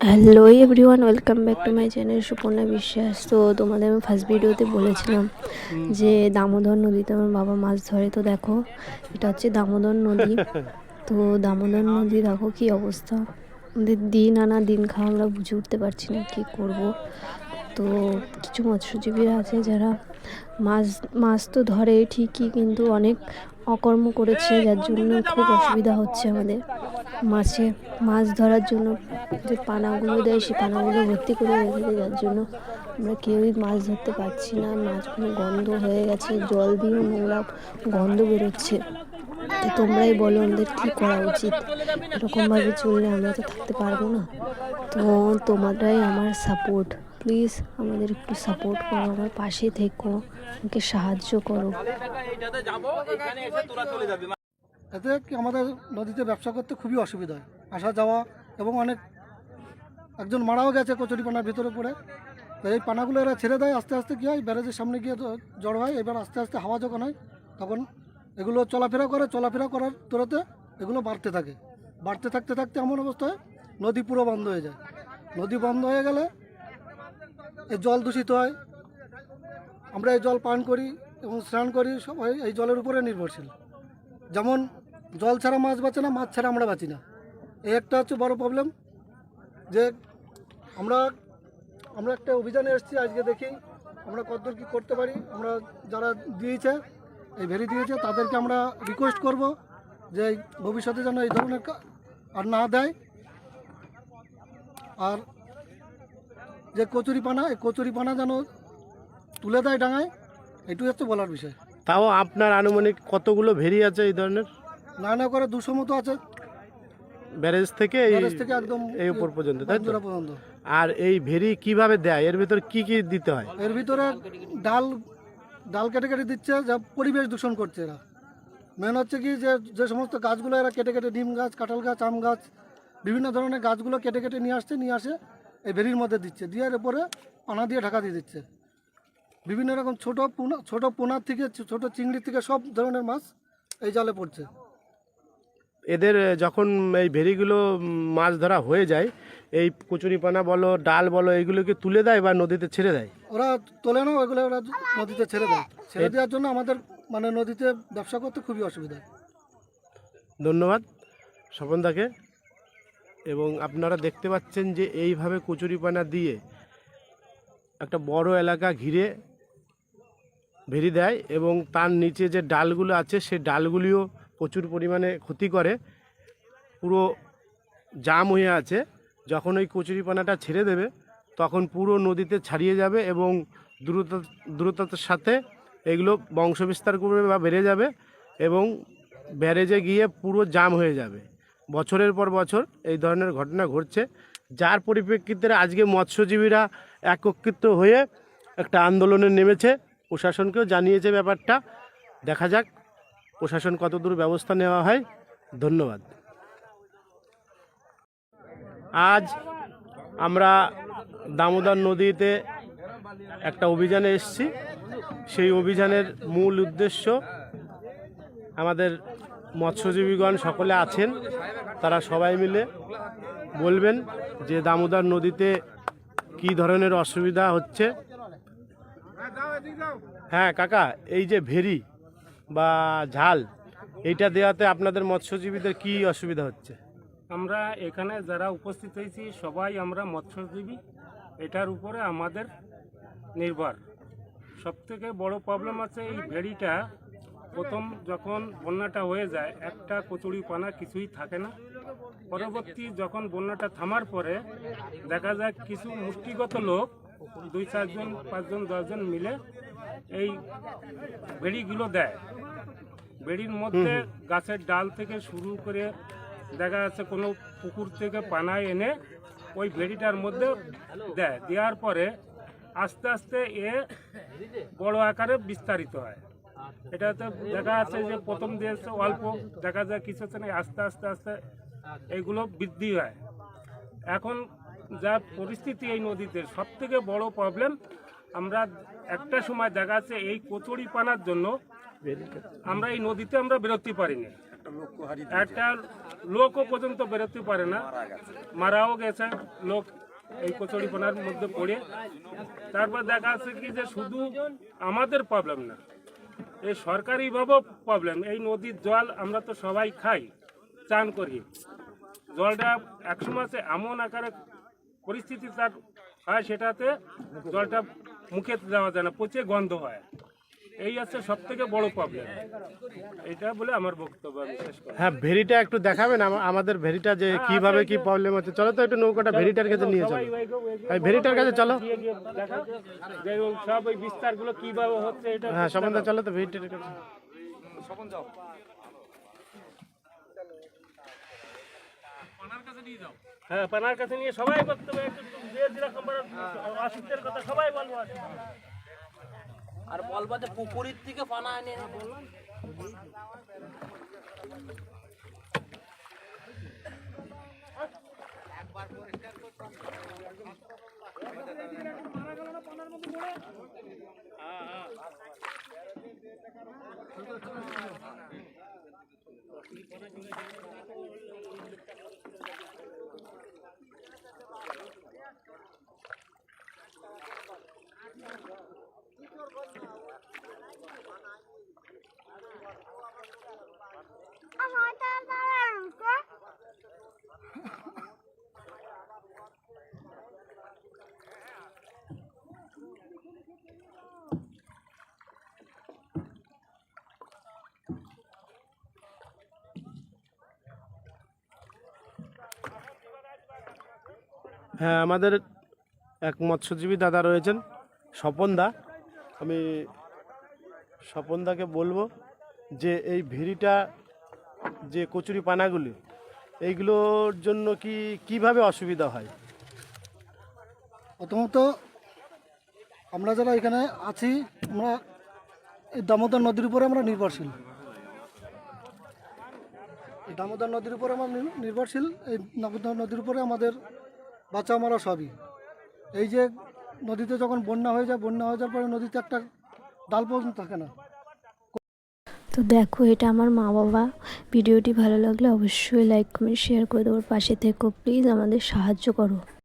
Hello everyone welcome back to my channel Suparna Biswas তো তোমাদের আমি ফার্স্ট ভিডিওতে বলেছিলাম যে দামোদর নদীতে আমার বাবা মাছ ধরে। তো দেখো, এটা হচ্ছে দামোদর নদী। তো দামোদর নদী দেখো কি অবস্থা। আমাদের দিন আনা দিন খাওয়া আমরা বুঝে উঠতে পারছি না কী করব। তো কিছু মৎস্যজীবীরা আছে যারা মাছ মাছ তো ধরে ঠিকই কিন্তু অনেক অকর্ম করেছে। যার জন্য খুব অসুবিধা হচ্ছে আমাদের মাছে। মাছ ধরার জন্য যে পানাগুলো দেয়, সেই পানাগুলো ভর্তি করে রেখেছে যার জন্য আমরা কেউই মাছ ধরতে পারছি না। মাছগুলো গন্ধ হয়ে গেছে, জল দিয়েও নোংরা গন্ধ বেরোচ্ছে। তো তোমরাই বলো আমাদের কী করা উচিত? এরকমভাবে চললে আমরা তো থাকতে পারব না। তো তোমাদের আমার সাপোর্ট প্লিজ আমাদের একটু সাপোর্ট করো, আমার পাশে থেকো, আমাকে সাহায্য করো। এতে কি আমাদের নদীতে ব্যবসা করতে খুবই অসুবিধা হয়। আসা যাওয়া এবং অনেক একজন মারাও গেছে কচুরিপানার ভিতরে পড়ে। তো এই পানাগুলো এরা ছেড়ে দেয়, আস্তে আস্তে কী হয়, ব্যারেজের সামনে গিয়ে জড়ো হয়, এবার আস্তে আস্তে হাওয়া যখন হয়, তখন এগুলো চলাফেরা করে, চলাফেরা করার তোরাতে এগুলো বাড়তে থাকে। বাড়তে থাকতে থাকতে এমন অবস্থায় নদী পুরো বন্ধ হয়ে যায়। নদী বন্ধ হয়ে গেলে এই জল দূষিত হয়। আমরা এই জল পান করি এবং স্নান করি, সবাই এই জলের উপরে নির্ভরশীল। যেমন জল ছাড়া মাছ বাঁচে না, মাছ ছাড়া আমরা বাঁচি না। এই একটা হচ্ছে বড় প্রবলেম যে আমরা আমরা একটা অভিযানে এসেছি আজকে দেখি আমরা কতদূর কী করতে পারি? আমরা যারা দিয়েছে এই ভেরি দিয়েছে তাদেরকে আমরা রিকোয়েস্ট করব যে ভবিষ্যতে যেন এই ধরনের আর না দেয়। আর যে কচুরিপানা এই কচুরিপানা যেন তুলে দেয় ডাঙায় এটুই হচ্ছে বলার বিষয়। তাও আপনার আনুমানিক কতগুলো ভেরি আছে এই ধরনের? না না করে দুশো মতো আছে। ব্যারেজ থেকে এই থেকে একদম এই উপর পর্যন্ত তাই পর্যন্ত। আর এই ভেরি কীভাবে দেয়? এর ভিতর কি কি দিতে হয়? এর ভিতরে ডাল ডাল কেটে কেটে দিচ্ছে, যা পরিবেশ দূষণ করছে এরা। মেন হচ্ছে কি যে যে সমস্ত গাছগুলো এরা কেটে কেটে নিম গাছ, কাঁঠাল গাছ, আম গাছ, বিভিন্ন ধরনের গাছগুলো কেটে কেটে নিয়ে আসছে, নিয়ে আসে এই ভেরির মধ্যে দিচ্ছে। দিয়ে এর উপরে পানা দিয়ে ঢাকা দিয়ে দিচ্ছে। বিভিন্ন রকম ছোটো পোনা, ছোটো পোনার থেকে, ছোটো চিংড়ির থেকে সব ধরনের মাছ এই জালে পড়ছে। এদের যখন এই ভেরিগুলো মাছ ধরা হয়ে যায় এই কচুরিপানা বলো ডাল বলো এইগুলোকে তুলে দেয় বা নদীতে ছেড়ে দেয়? ওরা তোলে না ওইগুলো ওরা নদীতে ছেড়ে দেয়। ছেড়ে দেওয়ার জন্য আমাদের মানে নদীতে ব্যবসা করতে খুবই অসুবিধা। ধন্যবাদ স্বপনদাকে এবং আপনারা দেখতে পাচ্ছেন যে এইভাবে কচুরিপানা দিয়ে একটা বড় এলাকা ঘিরে ভেরি দেয় এবং তার নিচে যে ডালগুলো আছে সেই ডালগুলিও প্রচুর পরিমাণে ক্ষতি করে। পুরো জাম হয়ে আছে। যখন ওই কচুরিপানাটা ছেড়ে দেবে, তখন পুরো নদীতে ছাড়িয়ে যাবে এবং দ্রুত, দ্রুততার সাথে এগুলো বংশবিস্তার করবে বা বেড়ে যাবে এবং ব্যারেজে গিয়ে পুরো জাম হয়ে যাবে। বছরের পর বছর এই ধরনের ঘটনা ঘটছে। যার পরিপ্রেক্ষিতে আজকে মৎস্যজীবীরা একত্রিত হয়ে একটা আন্দোলনে নেমেছে। প্রশাসনকেও জানিয়েছে ব্যাপারটা। দেখা যাক প্রশাসন কতদূর ব্যবস্থা নেওয়া হয়? ধন্যবাদ। আজ আমরা দামোদর নদীতে একটা অভিযানে এসেছি। সেই অভিযানের মূল উদ্দেশ্য আমাদের মৎস্যজীবীগণ সকলে আছেন, তারা সবাই মিলে বলবেন যে দামোদর নদীতে কী ধরনের অসুবিধা হচ্ছে। হ্যাঁ কাকা, এই যে ভেরি বা ঝাল, এইটা দেওয়াতে আপনাদের মৎস্যজীবীদের কি অসুবিধা হচ্ছে? আমরা এখানে যারা উপস্থিত হয়েছি, সবাই আমরা মৎস্যজীবী। এটার উপরে আমাদের নির্ভর। সবথেকে বড় প্রবলেম আছে এই ভেড়িটা। প্রথম যখন বন্যাটা হয়ে যায়, একটা কচুরি পানা কিছুই থাকে না। পরবর্তী যখন বন্যাটা থামার পরে দেখা যায় কিছু মুষ্টিগত লোক, দুই চারজন, পাঁচজন, দশজন মিলে এই বেড়িগুলো দেয়। বেড়ির মধ্যে গাছের ডাল থেকে শুরু করে দেখা যাচ্ছে কোনো পুকুর থেকে পানায় এনে ওই বেড়িটার মধ্যে দেয়। দেওয়ার পরে আস্তে আস্তে এ বড় আকারে বিস্তারিত হয়। এটাতে দেখা যাচ্ছে যে প্রথম দিয়েছে অল্প দেখা যায় কিছু না আস্তে আস্তে আস্তে এগুলো বৃদ্ধি হয়। এখন যা পরিস্থিতি এই নদীতে সব থেকে বড় প্রবলেম আমরা একটা সময় দেখা যাচ্ছে এই কচুরি পানার জন্য আমরা এই নদীতে আমরা বেরোতে পারিনি। একটা লোকও পর্যন্ত বেরোতে পারে না। মারাও গেছে। লোক এই কচুরিপানার মধ্যে পড়ে। তারপর দেখা যাচ্ছে কি যে শুধু আমাদের প্রবলেম না এই সরকারিভাবেও প্রবলেম এই নদীর জল আমরা তো সবাই খাই চান করি। জলটা একসময় আছে এমন আকারে পরিস্থিতি তার হয় সেটাতে জলটা মুখে যাওয়া যায় না পচে গন্ধ হয়। এই আছে সব থেকে বড় প্রবলেম এটা বলে আমার বক্তব্য আমি শেষ করি হ্যাঁ ভেরিটা একটু দেখাবেন আমাদের ভেরিটা যে কীভাবে কি প্রবলেম হচ্ছে। চলো তো একটু নৌকাটা ভেরিটার কাছে নিয়ে চলো। এই ভেরিটার কাছে চলো। সব ওই বিস্তারগুলো কীভাবে হচ্ছে এটা হ্যাঁ সম্বন্ধে চলো তো ভেরিটার কাছে। হ্যাঁ পানার কাছে নিয়ে সবাই বক্তব্য একটু যে যেরকম বড় কথা সবাই বলব আর বলবা যে পুকুরের থেকে পানা এনে হ্যাঁ। আমাদের এক মৎস্যজীবী দাদা রয়েছেন, স্বপন দা। আমি স্বপন দাকে বলব যে এই ভেরিটা যে কচুরি পানাগুলি, এইগুলোর জন্য কি, কীভাবে অসুবিধা হয়? প্রথমত আমরা যারা এখানে আছি, আমরা এই দামোদর নদীর উপরে আমরা নির্ভরশীল। দামোদর নদীর উপরে আমরা নির- নির্ভরশীল। এই দামোদর নদীর উপরে আমাদের বাঁচা মারা সবই। এই যে নদীতে যখন বন্যা হয়ে যায়, বন্যা হয়ে যাওয়ার পরে নদীতে একটা ডাল পর্যন্ত থাকে না। তো দেখো, এটা আমার মা বাবা। ভিডিওটি ভালো লাগলে অবশ্যই লাইক কমেন্ট শেয়ার করে দেবো। পাশে থেকো প্লিজ আমাদের সাহায্য করো।